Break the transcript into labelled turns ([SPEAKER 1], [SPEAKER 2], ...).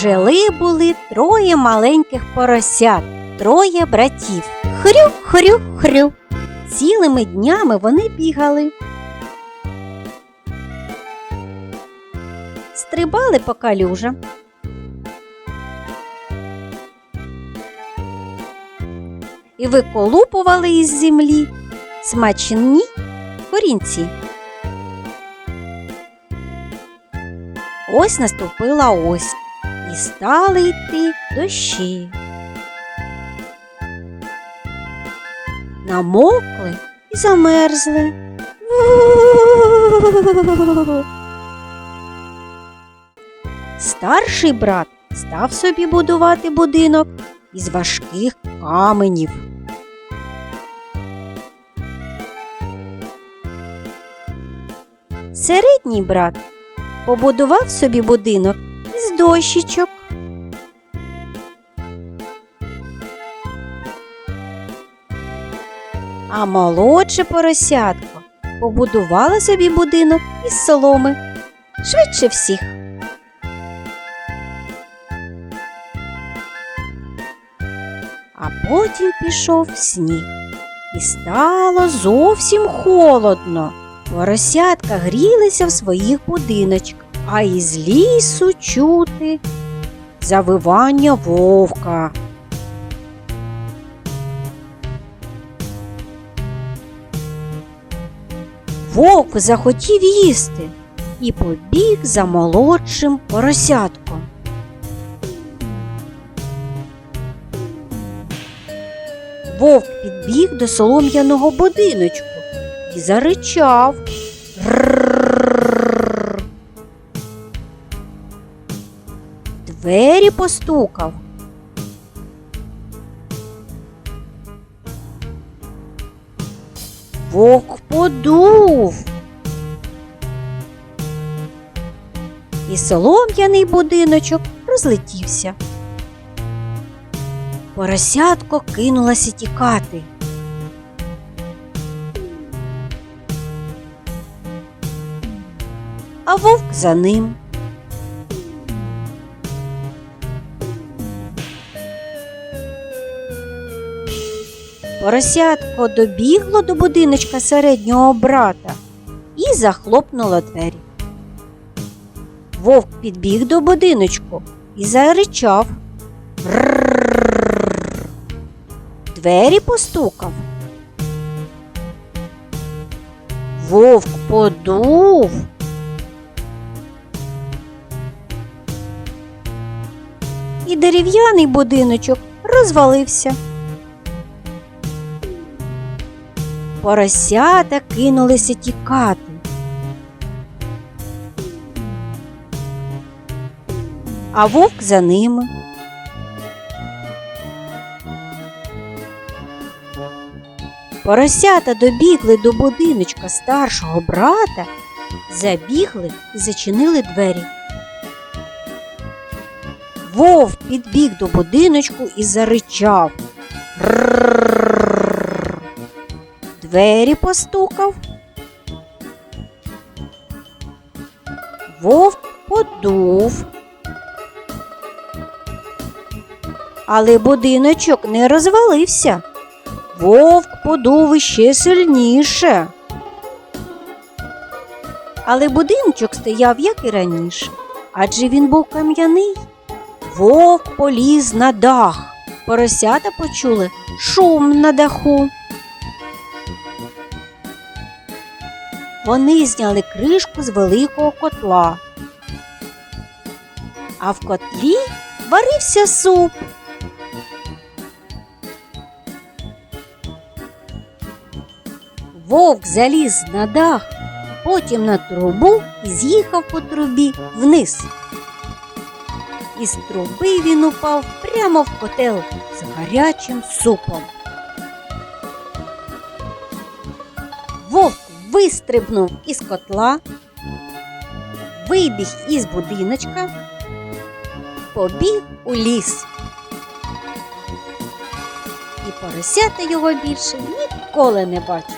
[SPEAKER 1] Жили були троє маленьких поросят, троє братів. Хрю, хрю, хрю. Цілими днями вони бігали. Стрибали по калюжам. І виколупували із землі смачні корінці. Ось наступила ось стали йти дощі. Намокли і замерзли. Старший брат став собі будувати будинок із важких каменів. Середній брат побудував собі будинок із дощечок. А молодше поросятко побудувало собі будинок із соломи швидше всіх. А потім пішов сніг, і стало зовсім холодно. Поросятка грілися в своїх будиночках, а із лісу чути завивання вовка. Вовк захотів їсти і побіг за молодшим поросятком. Вовк підбіг до солом'яного будиночку і заричав. Двері постукав. Вовк подув. І солом'яний будиночок розлетівся. Поросятко кинулося тікати. А вовк за ним. Поросятко добігло до будиночка середнього брата і захлопнуло двері. Вовк підбіг до будиночку і заричав. Двері постукав. Вовк подув. І дерев'яний будиночок розвалився. Поросята кинулися тікати. А вовк за ними. Поросята добігли до будиночка старшого брата, забігли і зачинили двері. Вовк підбіг до будиночку і заричав. «Рррррррр». Двері постукав. Вовк подув. Але будиночок не розвалився. Вовк подув іще сильніше. Але будиночок стояв, як і раніше, адже він був кам'яний. Вовк поліз на дах. Поросята почули шум на даху. Вони зняли кришку з великого котла. А в котлі варився суп. Вовк заліз на дах, потім на трубу і з'їхав по трубі вниз. Із труби він упав прямо в котел з гарячим супом. Вистрибнув із котла, вибіг із будиночка, побіг у ліс. І поросята його більше ніколи не бачили.